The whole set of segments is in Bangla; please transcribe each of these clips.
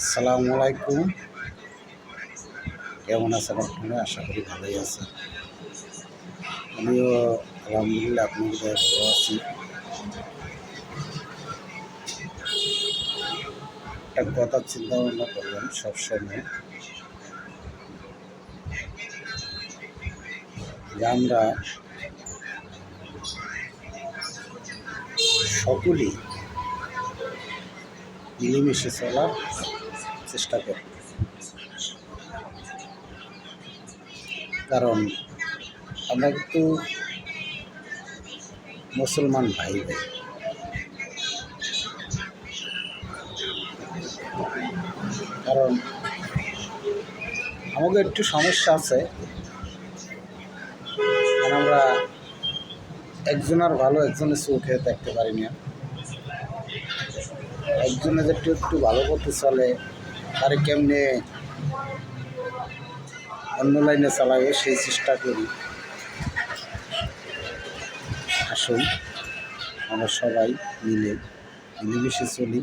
আসসালামু আলাইকুম। কেমন আছেন আপনারা? আশা করি ভালোই আছেন। আমিও আলহামদুলিল্লাহ আপনাদের ভালো আছি। একটা কথা চিন্তা ভাবনা করবেন সবসময়। যে আমরা সকলেই মিলেমিশে চলার চেষ্টা করি কারণ আমরা কিন্তু মুসলমান ভাই ভাই। কারণ আমাদের একটু সমস্যা আছে। আমরা একজনের ভালো একজনের চোখে দেখতে পারি না। একজনে যে একটু একটু ভালো করতে চলে তারে কেমনে অন্য লাইনে চালাবে সেই চেষ্টা করি। আসুন, আমরা সবাই মিলে মিলেমিশে চলি,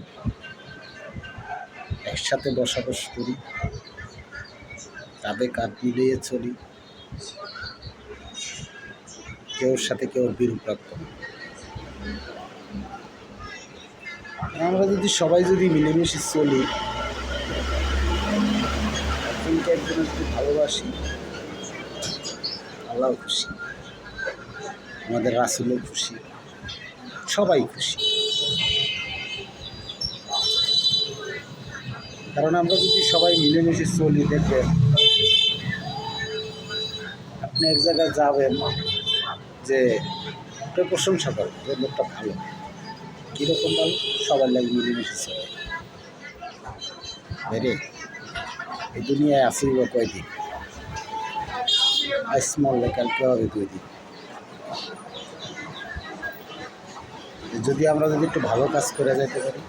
একসাথে বসবাস করি কাঁধে কাঁধ মিলিয়ে চলি, কেউর সাথে কেউ বিরূপ রাখব না আমরা যদি সবাই যদি মিলেমিশে চলি একজনকে ভালোবাসি। আল্লাহ খুশি। আমাদের রাসুলও খুশি। সবাই খুশি। কারণ আমরা যদি সবাই মিলেমিশে চলি, দেখবেন আপনি এক জায়গায় যাবেন যে একটা প্রশংসা করবেন লোকটা ভালো। কীরকম ভালো? সবার লাগে মিলেমিশে চলে। বেরে এই দুনিয়ায় আসি বা কয়দিন? আজ মরলে কালকে হবে দুই দিন যদি আমরা যদি একটু ভালো কাজ করে যেতে পারি,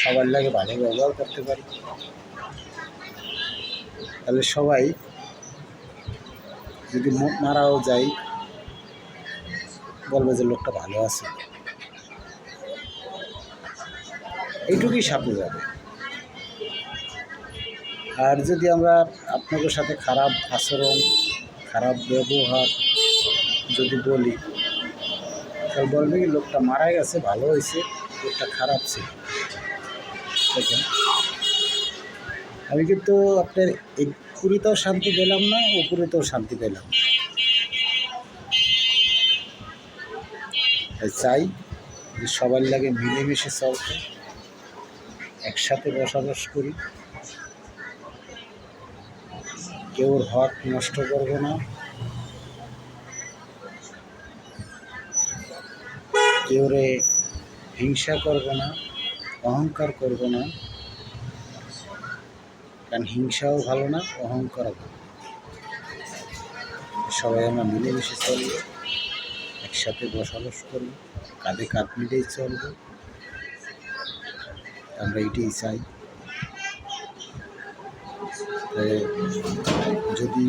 সবার লাগে ভালো ব্যবহার করতে পারি, তাহলে সবাই যদি মুখ মারাও যাই, বলবে যে লোকটা ভালো আছে। এইটুকুই সাথে যাবে। আর যদি আমরা আপনাদের সাথে খারাপ আচরণ, খারাপ ব্যবহার যদি বলি, তাহলে বলবে কি, লোকটা মারা গেছে, ভালো হয়েছে, লোকটা খারাপ ছিল। দেখেন, আমি কিন্তু আপনার পুরীতেও শান্তি পেলাম না, উপরেতেও শান্তি পেলাম চাই যে সবার লাগে মিলেমিশে চলতে, একসাথে বসবাস করি। কেউর হক নষ্ট করবে না। কেউরে হিংসা করবে না, অহংকার করবে না। কারণ হিংসাও ভালো না, অহংকারও ভালো সবাই আমরা মিলেমিশে চলি একসাথে বসবাস করি কাঁধে কাঁধ মিলেই চলবো। আমরা এটাই চাই। যদি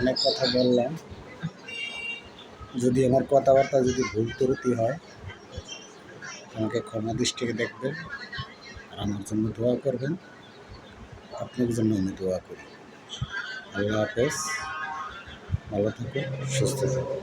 অনেক কথা বললাম, যদি আমার কথাবার্তা যদি ভুল ত্রুটি হয়, আমাকে ক্ষমা দৃষ্টিকে দেখবেন আর আমার জন্য দোয়া করবেন। আপনার জন্য আমি দোয়া করি। আল্লাহ হাফেজ। ভালো থাকুন, সুস্থ থাকুন।